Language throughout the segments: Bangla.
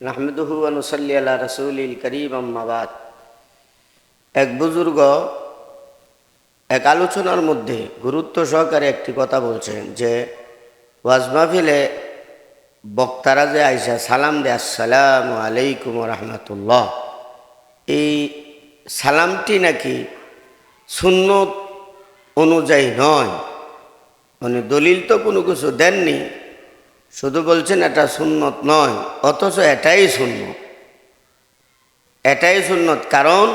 নাহমেদুহু আনুসল্লি রসুলিল করিম আম্মাবাদ এক বুজুর্গ এক আলোচনার মধ্যে গুরুত্ব সহকারে একটি কথা বলছেন যে, ওয়াজ মাহফিলে বক্তারা যে আইসা, সালাম দে আসসালাম আলাইকুম রহমতুল্লাহ। এই সালামটি নাকি সুন্নত অনুযায়ী নয়। মানে দলিল তো কোনো কিছু দেননি। শুধু বলছেন এটা সুন্নত নয়, অথচ এটাই সুন্নত। এটাই সুন্নত কারণ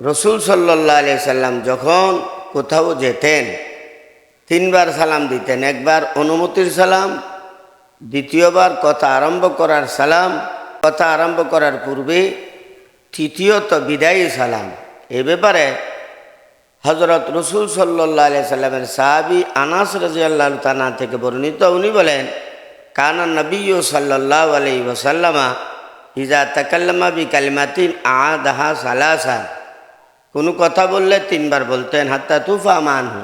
রসুল সাল্লাহ আলি সাল্লাম যখন কোথাও যেতেন, তিনবার সালাম দিতেন, একবার অনুমতির সালাম, দ্বিতীয়বার কথা আরম্ভ করার সালাম, কথা আরম্ভ করার পূর্বে তৃতীয়ত বিদায়ী সালাম। এ ব্যাপারে হজরত রসুল সাল্লাহ আলিয়া সাল্লামের সাহাবি আনাস রাজিয়াল্লাহ তানা থেকে বর্ণিত, উনি বলেন কানা নবী সাল্লাহ আলি ওসাল্লামা ইজা তাকাল্লামা বি কালিমাতিন দাহা সালাসা। কোনো কথা বললে তিনবার বলতেন, হাত্তা তুফা মান হু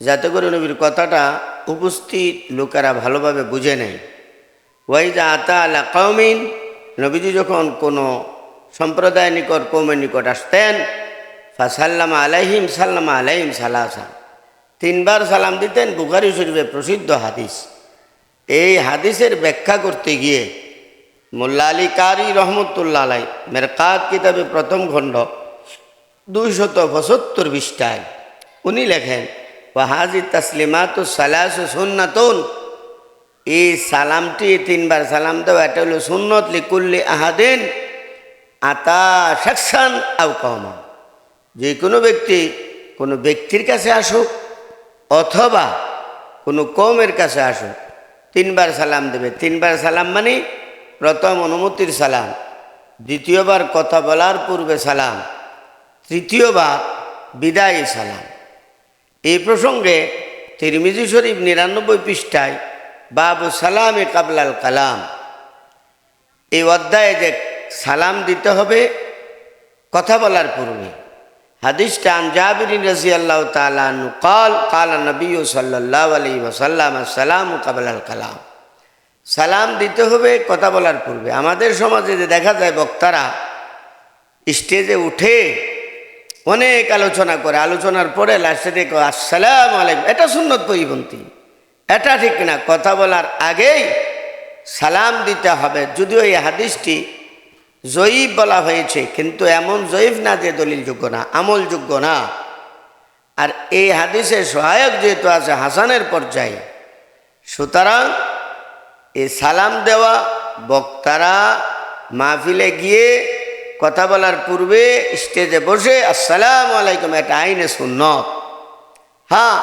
যাতে করে নবীর কথাটা উপস্থিত লোকেরা ভালোভাবে বুঝে নেয়। ওয়াইজা আতা আলা কৌমিন নবীজি যখন কোনো সম্প্রদায় নিকট কৌমের নিকট আসতেন, ফাসাল্লামা আলাইহিম সাল্লামা আলাইহিম সালাসা। তিনবার সালাম দিতেন, বুখারি শরীফে প্রসিদ্ধ হাদিস। এই হাদিসের ব্যাখ্যা করতে গিয়ে মোল্লা আলী কারি রহমতুল্লাহ আলাই মেরকাত কিতাবে প্রথম খণ্ড দুইশত পঁচাত্তর পৃষ্ঠায় উনি লেখেন, ওয়াহাজি তাসলিমাত সালাস সুন্নাতুন। এই সালামটি তিনবার সালাম দেওয়া, এটা হলো সুন্নত লিকুল্লি আহাদিন, আতা সাকসান আউ কমা যে কোনো ব্যক্তি কোনো ব্যক্তির কাছে আসুক অথবা কোনো কমের কাছে আসুক তিনবার সালাম দেবে। তিনবার সালাম মানে প্রথম অনুমতির সালাম, দ্বিতীয়বার কথা বলার পূর্বে সালাম, তৃতীয়বার বিদায়ী সালাম। এই প্রসঙ্গে তিরমিজি শরীফ নিরানব্বই পৃষ্ঠায় বাবু সালামে কাবলাল কালাম, এই অধ্যায়ে যে সালাম দিতে হবে, কথা বলার পূর্বে হাদিসটা আন জাবিরিন রাজি আল্লাহ তালু কল কাল নবী সাল্লাহ আলী ওসাল্লাম সালাম কাবলাল কালাম। সালাম দিতে হবে কথা বলার পূর্বে। আমাদের সমাজে যে দেখা যায় বক্তারা স্টেজে উঠে অনেক আলোচনা করে, আলোচনার পরে লাস্টে দেখো, আসসালাম আলাইকুম। এটা সুন্নত পরিপন্থী। এটা ঠিক না। কথা বলার আগেই সালাম দিতে হবে। যদিও এই হাদিসটি জয়ীফ বলা হয়েছে, কিন্তু এমন জয়ীফ না যে দলিলযোগ্য না, আমলযোগ্য না। আর এই হাদিসের সহায়ক যেহেতু আছে হাসানের পর্যায়ে, সুতরাং এই সালাম দেওয়া বক্তারা মাহফিলে গিয়ে কথা বলার পূর্বে স্টেজে বসে আসসালাম আলাইকুম, এটা আইনে সুন্নত। হ্যাঁ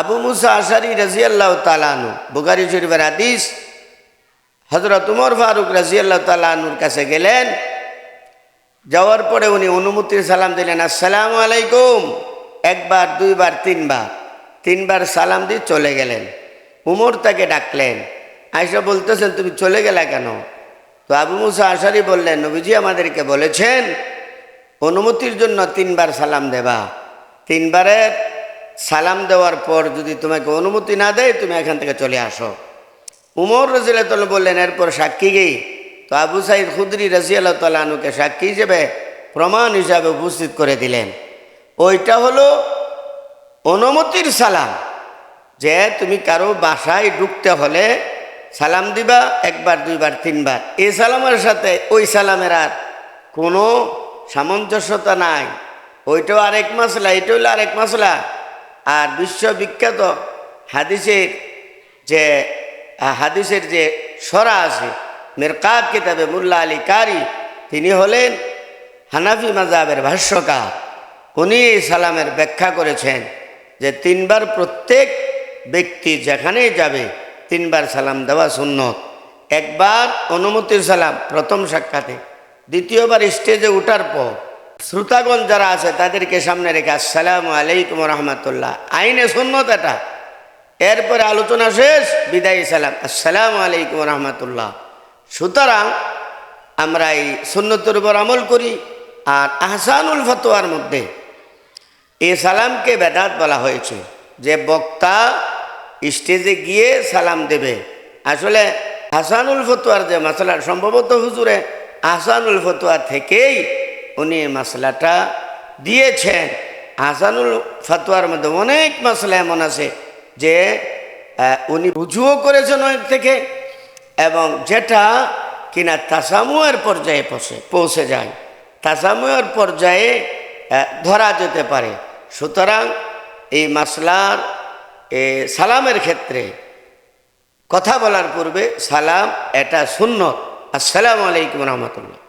আবু মুসা আশারি রাজিয়াল্লাহ তালানু বুগারি শরীফের হাদিস হজরত উমর ফারুক রাজিয়াল্লাহ তালানুর কাছে গেলেন। যাওয়ার পরে উনি অনুমতির সালাম দিলেন, আসসালাম আলাইকুম। একবার, দুইবার, তিনবার। তিনবার সালাম দিয়ে চলে গেলেন। উমর তাকে ডাকলেন আয়সা বলতেছেন তুমি চলে গেলা কেন? তো আবু মুসা আশারি বললেন, নবীজি আমাদেরকে বলেছেন, অনুমতির জন্য তিনবার সালাম দেবা। তিনবারের সালাম দেওয়ার পর যদি তোমাকে অনুমতি না দেয়, তুমি এখান থেকে চলে আসো। উমর রাজিয়াল বললেন, এরপর সাক্ষী গেই তো আবু সাইদ খুদ্রি রাজিয়াল্লাহ তালুকে সাক্ষী হিসেবে প্রমাণ হিসাবে উপস্থিত করে দিলেন। ওইটা হলো অনুমতির সালাম, যে তুমি কারও বাসায় ঢুকতে হলে সালাম দিবা একবার, দুইবার, তিনবার। এই সালামের সাথে ওই সালামের আর কোনো সামঞ্জস্যতা নাই। ওইটাও আরেক মশলা এটা হলো আরেক মশলা আর বিশ্ববিখ্যাত হাদিসের যে হাদিসের যে সরা আছে, মেরকাত কিতাবে মুল্লা আলী কারি, তিনি হলেন হানাফি মাজাবের ভাষ্যকার। উনি সালামের ব্যাখ্যা করেছেন যে তিনবার প্রত্যেক ব্যক্তি যেখানেই যাবে, তিনবার সালাম দেওয়া সুন্নত। একবার অনুমতির সালাম, প্রথম সাক্ষাতে। দ্বিতীয়বার স্টেজে উঠার পর শ্রোতাগণ যারা আছে, তাদেরকে সামনে রেখে আসসালাম আলাইকুম রহমতুল্লাহ। আইনে সুন্নত এটা। এরপরে আলোচনা শেষ, বিদায়ী সালাম। আসসালাম আলাইকুম রহমতুল্লাহ। সুতরাং আমরা এই সুন্নতের উপর আমল করি আর আহসানুল ফতোয়ার মধ্যে এই সালামকে বেদাত বলা হয়েছে। যে বক্তা স্টেজে গিয়ে সালাম দেবে। আসলে হাসানুল ফতুয়ার যে মাসলা, সম্ভবত হুজুরে আহসানুল ফতুয়া থেকেই উনি এই মাসলাটা দিয়েছেন। আহসানুল ফতুয়ার মধ্যে অনেক মাসলা এমন আছে। যে উনি রুজুও করেছেন ওই থেকে এবং যেটা কিনা তাসামুয়ের পর্যায়ে পৌঁছে পৌঁছে যায়। তাসামুয়ের পর্যায়ে ধরা যেতে পারে। সুতরাং এই মাসলার এ, সালামের ক্ষেত্রে কথা বলার পূর্বে সালাম এটা সুন্নত। আসসালামু আলাইকুম রহমতুল্লাহ।